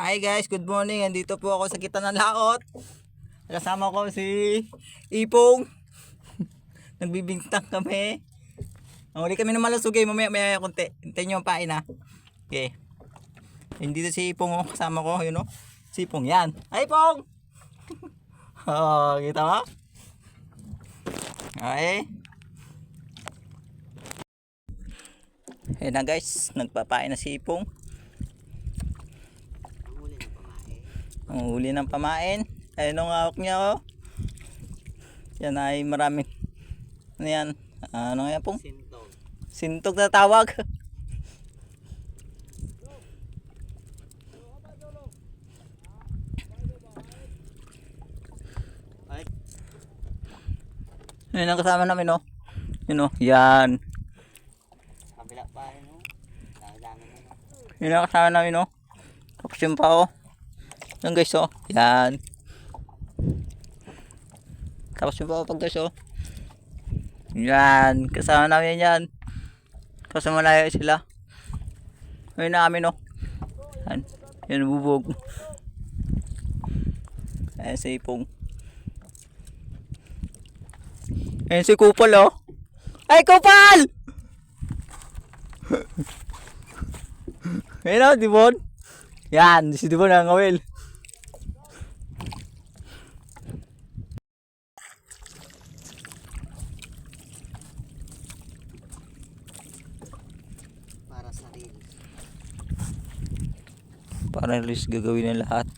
Hi guys, good morning. Andito po ako sa kita ng laot. Kasama ko si Ipong. Nagbibintang kami. Ang huli kami ng malasugay, mamaya maya konti. Hintayin nyo ang pain ha. Okay. Hindi si Ipong oh, kasama ko, yun oh. Si Ipong yan. Ay Ipong! oh, kita mo? Okay. Ayan na guys, nagpapain na si Ipong. Ang huli ng pamain. Ayun ang hawak niya oh. Yan ay maraming ano yan? Ano nga yan pong? Sintog. Sintog na tawag. Ay, Ayun ang kasama namin oh. Yun oh. Yan. kabila pa na. no. Yun ang kasama namin oh. Tapos yung pa oh. Yan guys oh. Yan. Tapos yung pa oh, pag guys oh. Yan. Kasama namin yan. Kasi malayo sila. Ayun namin oh. Yan. Yan bubog. Ayan si Ipong. Ayan si Kupal oh. Ay Kupal! Ayun oh, Dibon. Yan, si Dibon ang ngawil. Para sa reels. Para at gagawin ng lahat.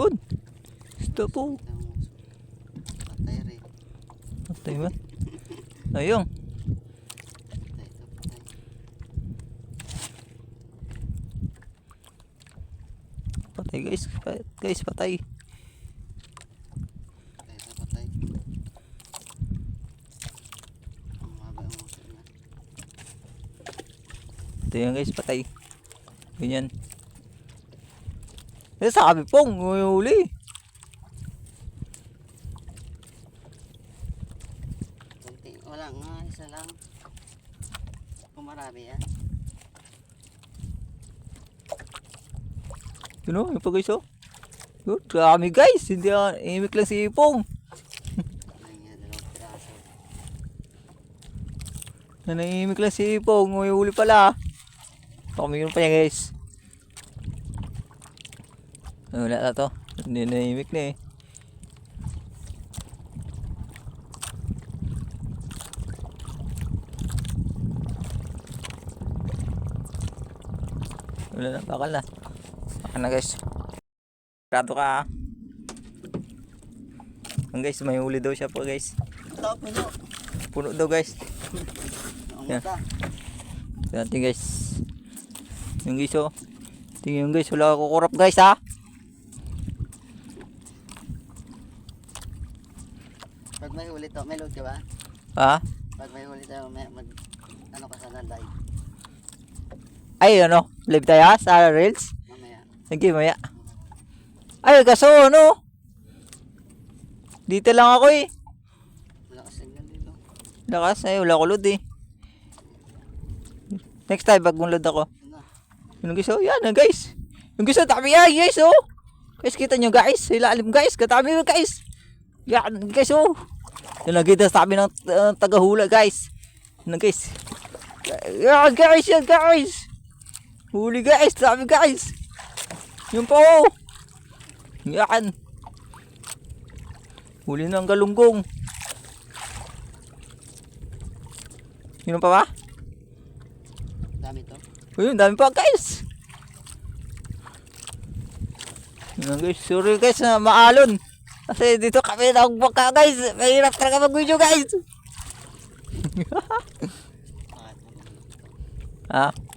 Yun. Ito po. Patay rin. Patay ba? Ayun. Patay ito, patay. Guys. Pa- Guys, patay. Ito yan guys, patay. Ganyan. Sabi pong, huli. Kunti. Wala nga, isa lang. Kung marami yan. Yun o, yung pa guys oh. Yun, dami guys. Hindi ah, imik lang si Ipong. Nanahimik lang si Ipong. May huli pala. Baka mayroon pa yan guys. Wala na to. Hindi nahimik na eh. Wala na, bakal na. Bakal na guys. Grado ka ah. Ang guys, may huli daw siya po guys. Ito, puno. Puno daw guys. Ang. Dati guys. Yung guys oh. Tingnan yung guys, wala ako kurap guys ha. Pag may huli to, may load ka ba? Ha? Pag may huli tayo, may mag... Ano ka sa nanday? Ay ano, live tayo sa Reels. Mamaya. Sige, maya. Ay, kaso ano? Dito lang ako eh. Wala ka signal dito. Lakas, ay wala ko load eh. Next time, pag load ako. Ano? Yung guys oh, yan ah, guys. Yung guys oh, dami yan guys oh. Guys, kita nyo guys, ilalim guys, katami yun guys. Yan guys oh. Yung nakita sa tabi ng uh, tagahula guys. Yan guys. Yan guys, yan guys. Huli guys, dami guys. Yun po. Yan. Huli ng galunggong. Yun pa ba? Dami to. Ayun, dami pa guys. Yan guys, sorry guys na maalon. Kasi dito kami nagbaka guys. Mahirap talaga mag-video guys. ha?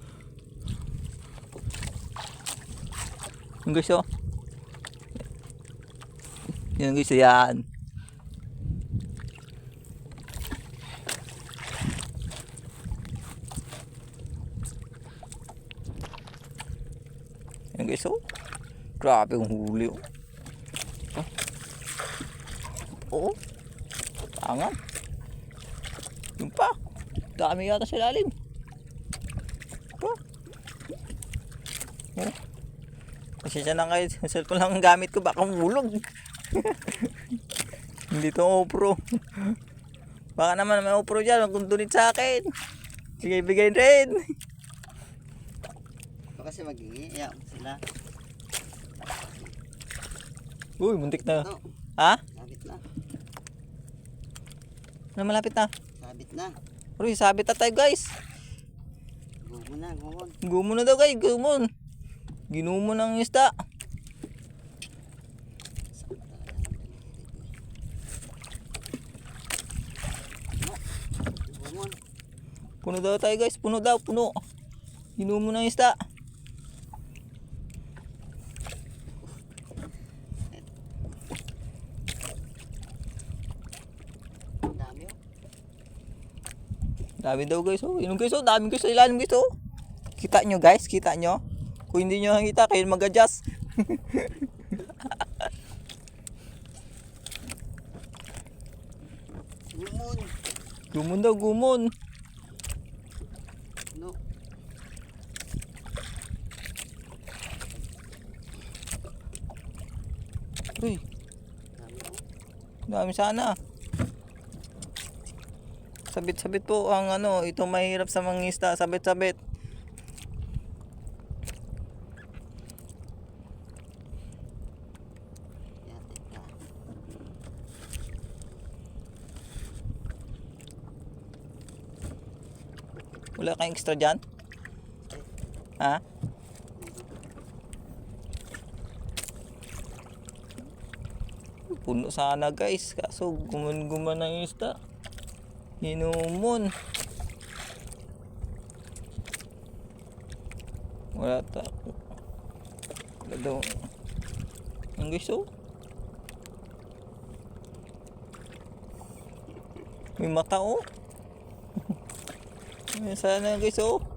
Yung guys oh. Yan guys, yan. Guys oh. Grabe yung huli oh. Ah. Oo. Tangan. Yung pa. Dami yata sa lalim. Pa. Oh. Pasensya na kayo. Yung cellphone lang ang gamit ko. Baka mulog. Hindi to OPRO. Baka naman may OPRO dyan. Kung donate sa akin. Sige, bigay rin. Baka kasi magingi. Iyak sila. Uy, muntik na. Ha? sabit na. Na malapit na. Sabit na. Uy, sabit na tayo guys. Gumo na, gumon. Gumo na daw guys, gumon. Ginumo ng isda. Puno daw tayo guys, puno daw, puno. Ginumo ng isda. Ang dami oh. Dami daw guys, oh. Yun guys, oh. Dami guys sa ilalim guys, oh. Kita nyo guys, kita nyo. Kung hindi nyo nakita, kayo mag-adjust. Gumon. Gumon daw, gumon. No. Uy, Dami oh. dami sana. Sabit-sabit po ang ano, ito mahirap sa mga isda, sabit-sabit. Wala kayong extra dyan? Ha? Puno sana guys, kaso guman-guman ng isda. Hinumon. Wala ta. Wala daw. Ang guys oh. May mata oh. Ayan sana guys oh.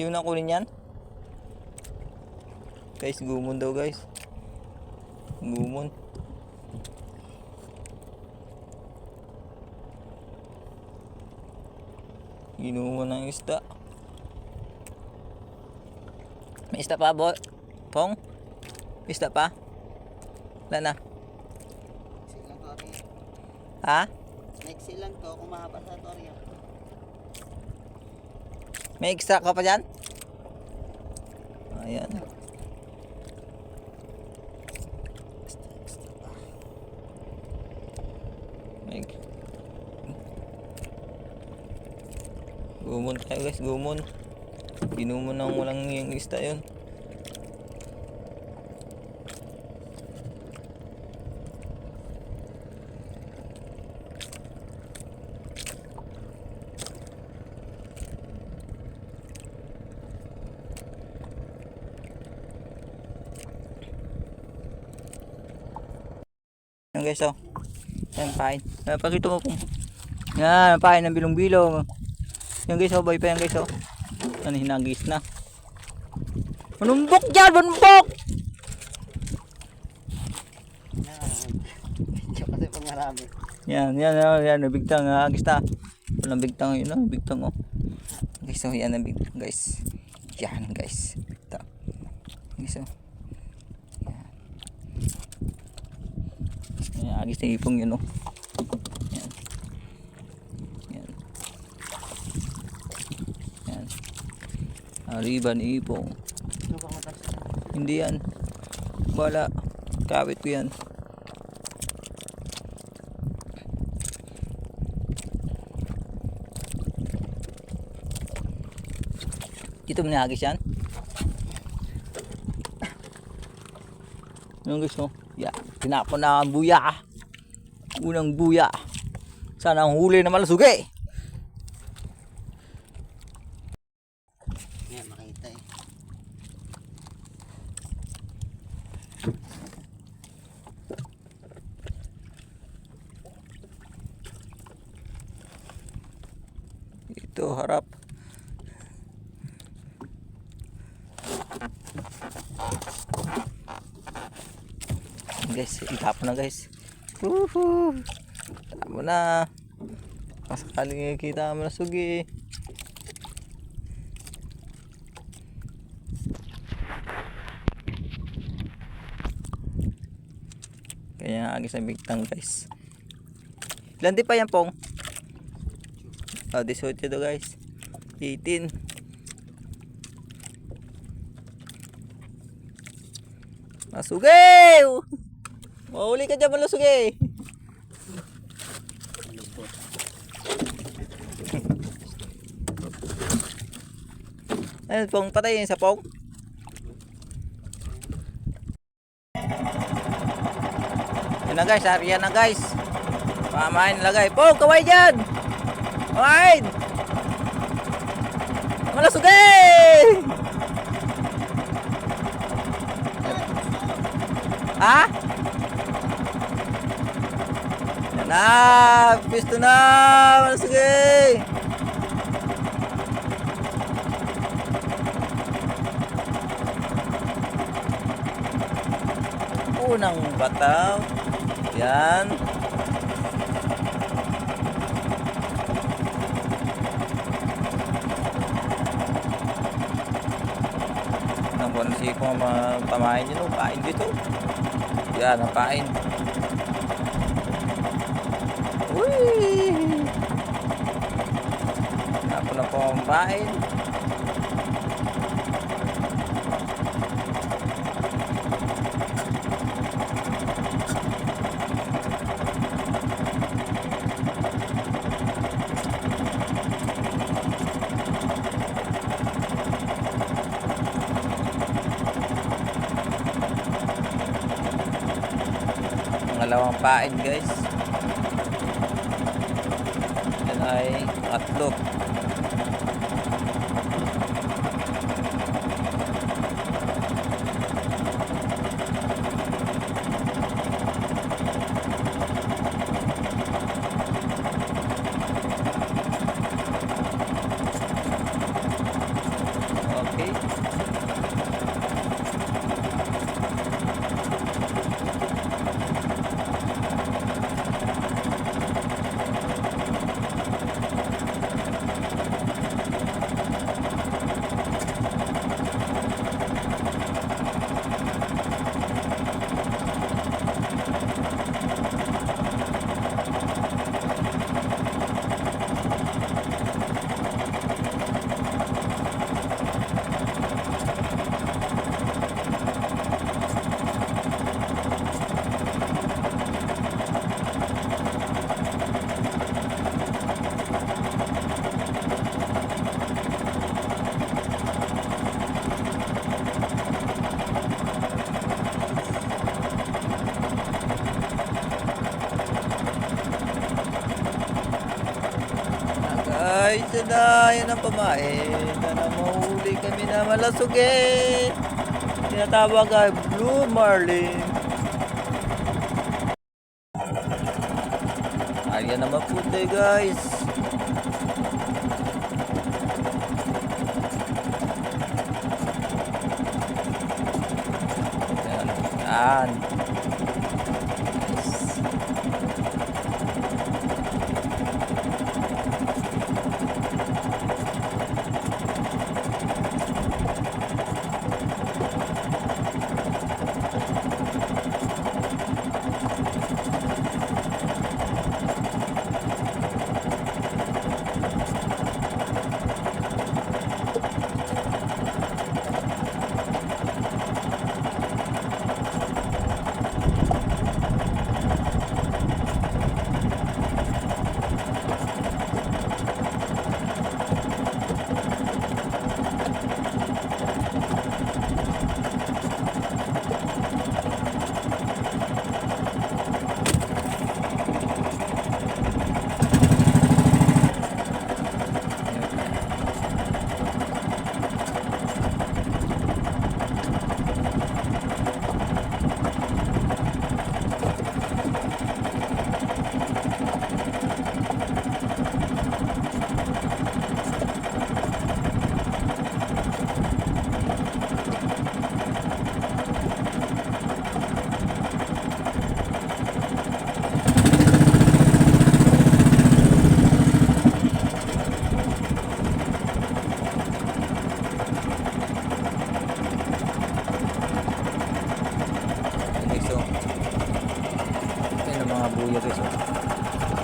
Di mo na kunin yan? Guys, gumon daw guys. Gumon. Ginumo ng isda. May isda pa, bo? Pong? May isda pa? Wala na. Ha? Next lang to kung mahaba sa torya. May extra ka pa dyan? Ayan. May... Gumon tayo guys, gumon. Ginumon ng walang yung isda yun. Yan guys oh. Yan pain. Uh, pakita mo po. Yan, pain ng bilong-bilong. Yan guys oh, boy pa yan guys oh. Ano hinagis na. Manumbok dyan, manumbok! Yan. Yan, yan, yan, yan, nabigtang, agis na. Walang bigtang yun, oh, bigtang oh. Guys, oh, yan, nabigtang guys. Yan. Guys oh. Yan. Yan, agis na ipong yun oh. Yan. Yan. Yan. Arriba ni ipong. Hindi yan. Wala. Kawit ko yan. Dito mo nahagis yan? Anong gusto? Yeah. Tinapon na ang buya. Unang buya. Sana ang huli na malasugi. Yan, makita eh. Ito harap. Guys, itapon na guys. Woohoo! Tapon na. Pasakaling kita mo na sugi. Kaya agis na bigtang guys. Ilan di pa yan pong? Oh, 18 to guys. 18. Masugay! Mahuli ka dyan, malusugay! Malupot. Ayun, pong patay yun sa pong. Yun na guys, area na guys. Pamain lagay. Pong, kaway dyan! Kaway! Malusugay! Ha? Yan na! Pisto na! Malusugay! unang bataw. Yan. Nang kung si ko pamain nyo, pain dito. Yan, ang pain. Uy! Ako na po ang pain. Pangalawang pain guys. Ay tatlo. Okay. Guys, yun na, ang pamain. Sana mahuli kami na malasugi. Tinatawag ay Blue Marlin. Ayan naman puti guys. Yan. Yan. Yes.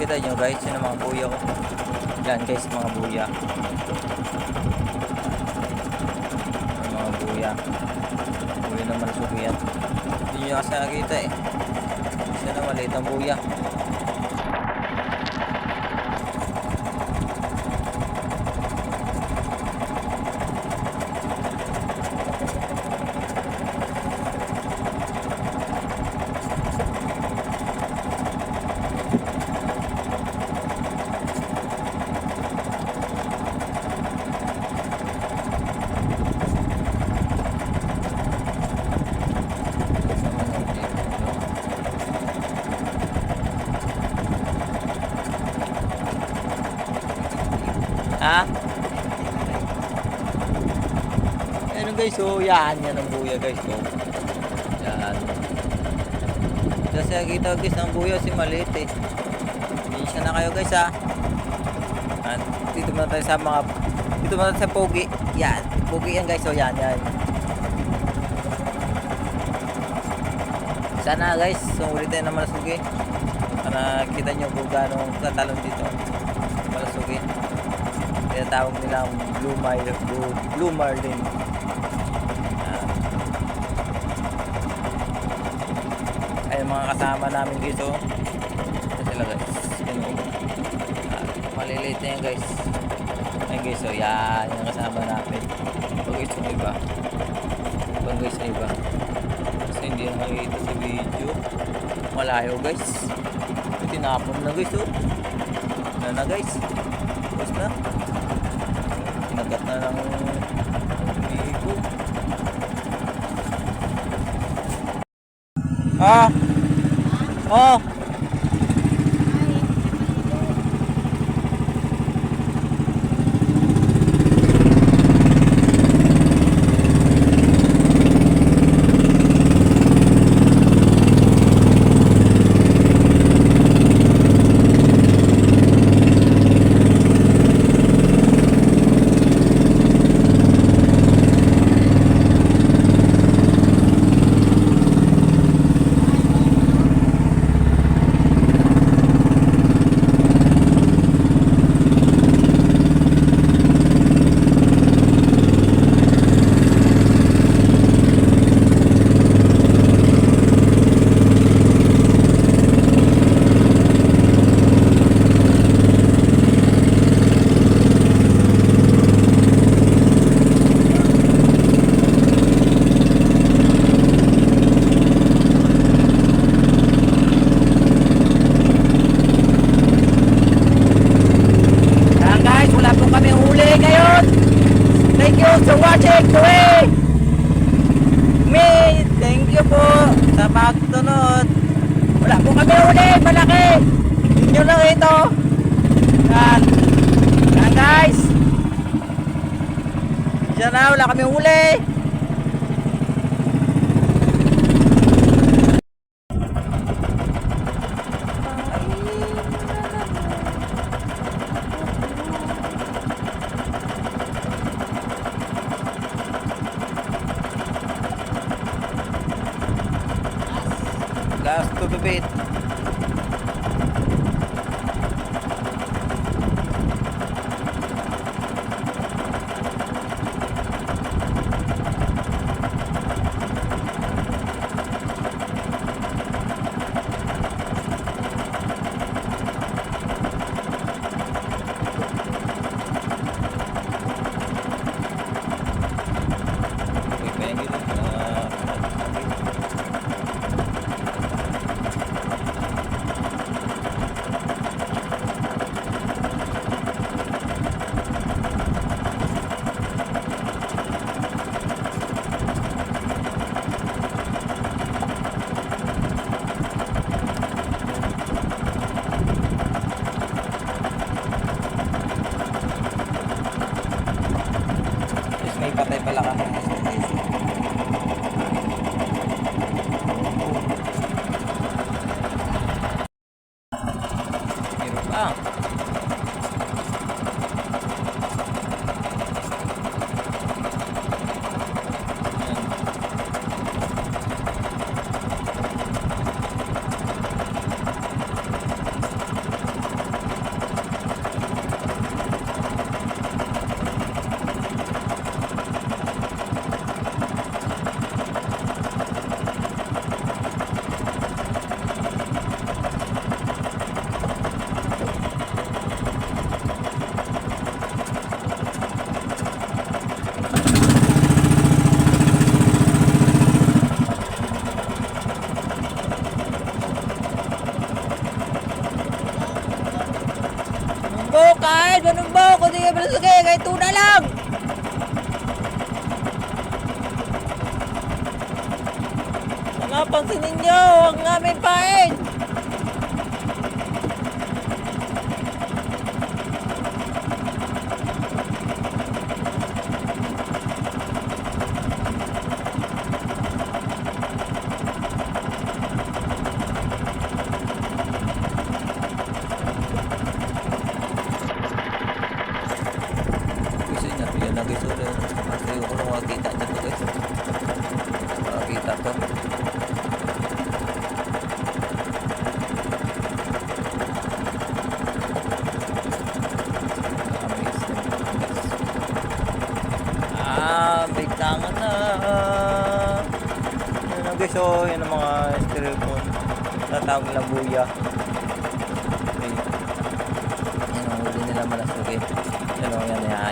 Guys, yun ang mga buya ko. Yan guys, mga buya. Ang mga buya. Buya naman sugo yan. Hindi nyo kasi nakakita eh. Isa na maliit ang buya. Ha? Ano guys, oh, yan, yan ang buya guys, oh. Yan. Kasi nakita guys ng buya si maliit eh. Siya na kayo guys ha. At dito muna tayo sa mga, dito muna tayo sa pogi. Yan, pogi yan guys, oh yan, yan. Sana guys, sumulit tayo ng malasugi. Para kita nyo kung gaano katalon dito. Malasugi. Kaya tawag nilang Blue Marlin. Blue, Blue Marlin. Ah. ay mga kasama namin oh. Ito sila guys. Oh. Ah, maliliit na yan guys. Ayan guys oh. Yan. Yung kasama namin. Ito guys yung iba. Ito guys yung iba. Kasi hindi na makikita sa video. Malayo guys. Tinapon na guys oh. Ano na guys. Tapos na. Kinagat na ng. Ah. Oh. Ayan guys, wala po kami huli ngayon. Thank you for watching today. Me, thank you po sa pagtunod. Wala po kami huli, malaki. Inyo lang ito. Yan. Yan guys. Diyan na, wala kami huli.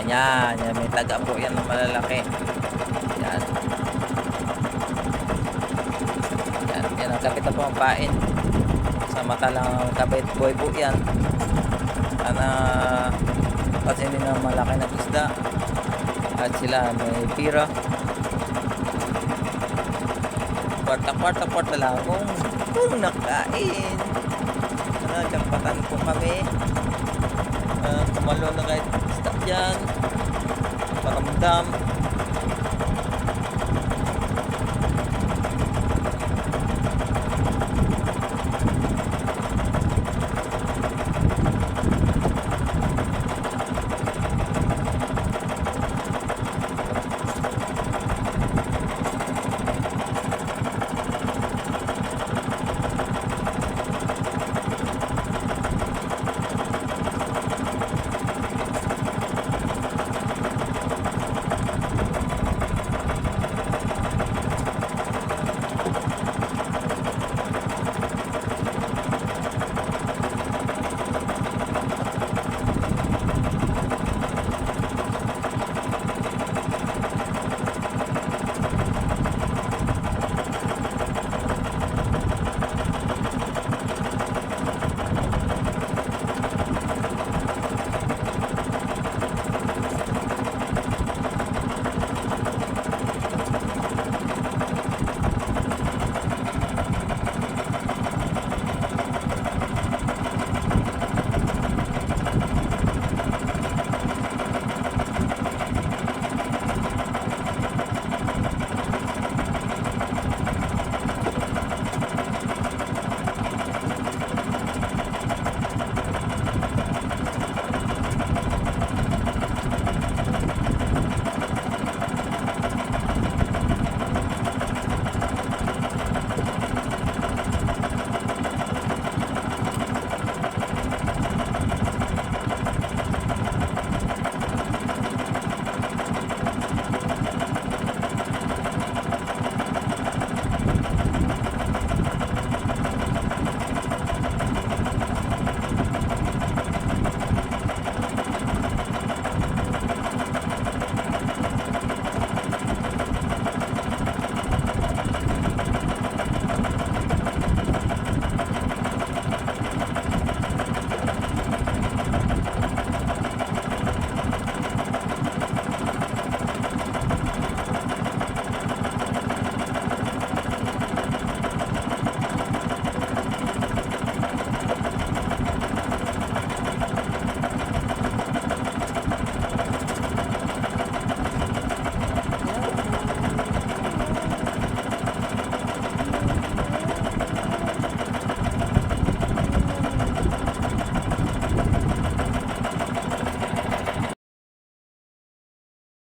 Yan, yan, may taga po yan na malalaki. Yan. Yan, yan ang kapit na po ang pain. Sa mata lang ang kapit boy po yan. Sana kasi hindi na malaki na isda. At sila may pira. Kwarta, kwarta, kwarta lang kung, kung nakain. Ano, jampatan po kami. Uh, kumalo na kahit dyan. Paramdam.